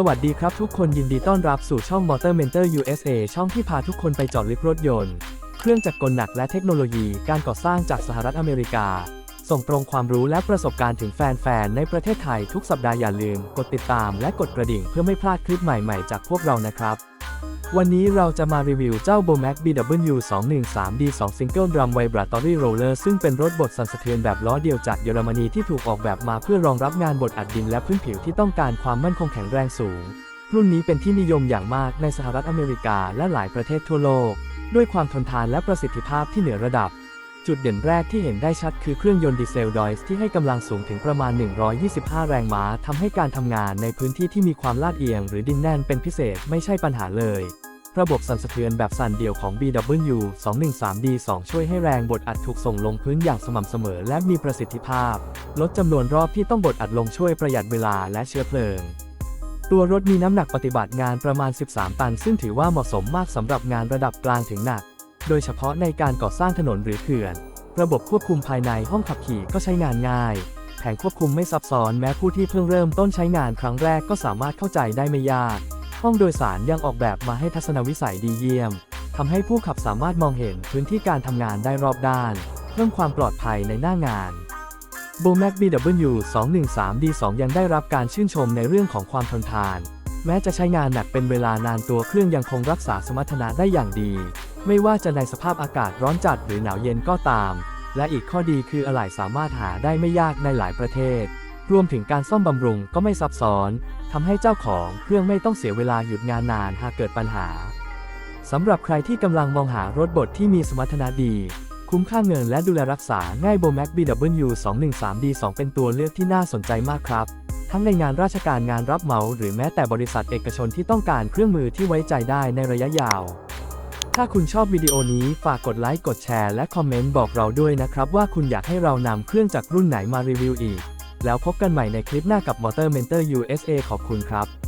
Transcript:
สวัสดีครับทุกคนยินดีต้อนรับสู่ช่อง Motor Mentor USA ช่องที่พาทุกคนไปเจอดลึกรถยนต์ เครื่องจักรกลหนักและเทคโนโลยีการก่อสร้างจากสหรัฐอเมริกา ส่งตรงความรู้และประสบการณ์ถึงแฟนๆ ในประเทศไทยทุกสัปดาห์อย่าลืม กดติดตามและกดกระดิ่งเพื่อไม่พลาดคลิปใหม่ๆ จากพวกเรานะครับ วันนี้เราจะมารีวิวเจ้า Bomac BW 213 D2 Single Drum Vibratory Roller ซึ่งเป็นรถบดสั่นสะเทือนแบบล้อเดียวจากเยอรมนีที่ถูกออกแบบมาเพื่อรองรับงานบดอัดดินและพื้นผิวที่ต้องการความมั่นคงแข็งแรงสูง รุ่นนี้เป็นที่นิยมอย่างมากในสหรัฐอเมริกาและหลายประเทศทั่วโลก ด้วยความทนทานและประสิทธิภาพที่เหนือระดับ จุดเด่นแรกที่เห็นได้ชัดคือเครื่องยนต์ดีเซลดอยส์ที่ให้กำลังสูงถึงประมาณ 125 แรงม้าทำให้การทำงานในพื้นที่ที่มีความลาดเอียงหรือดินแน่นเป็นพิเศษไม่ใช่ปัญหาเลย ระบบสั่นสะเทือนแบบสั่นเดี่ยวของ BW 213D2 ช่วยให้แรงบดอัดถูกส่งลงพื้นอย่างสม่ำเสมอและมีประสิทธิภาพ ลดจำนวนรอบที่ต้องบดอัดลงช่วยประหยัดเวลาและเชื้อเพลิงตัวรถมีน้ำหนักปฏิบัติงานประมาณ 13 ตัน ซึ่งถือว่าเหมาะสมมากสำหรับงานระดับกลางถึงหนัก โดยเฉพาะในการก่อสร้างถนนหรือเขื่อน ระบบควบคุมภายในห้องขับขี่ก็ใช้งานง่าย แผงควบคุมไม่ซับซ้อนแม้ผู้ที่เพิ่งเริ่มต้นใช้งานครั้งแรกก็สามารถเข้าใจได้ไม่ยาก ห้องโดยสารยังออกแบบมาให้ทัศนวิสัยดีเยี่ยมทำให้ผู้ขับสามารถมองเห็นพื้นที่การทำงานได้รอบด้าน เพิ่มความปลอดภัยในหน้างาน b o m a c BW 213D2 ยังได้รับการชื่นชมในเรื่องของความทนทาน แม้จะใช้งานหนักเป็นเวลานานตัวเครื่องยังคงรักษาสมรรถนะได้อย่างดี ไม่ว่าจะในสภาพอากาศร้อนจัดหรือหนาวเย็นก็ตาม และอีกข้อดีคืออะไหล่สามารถหาได้ไม่ยากในหลายประเทศ รวมถึงการซ่อมบำรุงก็ไม่ซับซ้อนทำให้เจ้าของเครื่องไม่ต้องเสียเวลาหยุดงานนานหากเกิดปัญหาสำหรับใครที่กำลังมองหารถบดที่มีสมรรถนะดี คุ้มค่าเงินและดูแลรักษาง่าย Bomac BW 213D2 เป็นตัวเลือกที่น่าสนใจมากครับ ทั้งในงานราชการงานรับเหมา หรือแม้แต่บริษัทเอกชนที่ต้องการเครื่องมือที่ไว้ใจได้ในระยะยาว ถ้าคุณชอบวิดีโอนี้ฝากกดไลค์กดแชร์และคอมเมนต์บอกเราด้วยนะครับ ว่าคุณอยากให้เรานำเครื่องจากรุ่นไหนมารีวิวอีก แล้วพบกันใหม่ในคลิปหน้ากับ Motor Mentor USA ขอบคุณครับ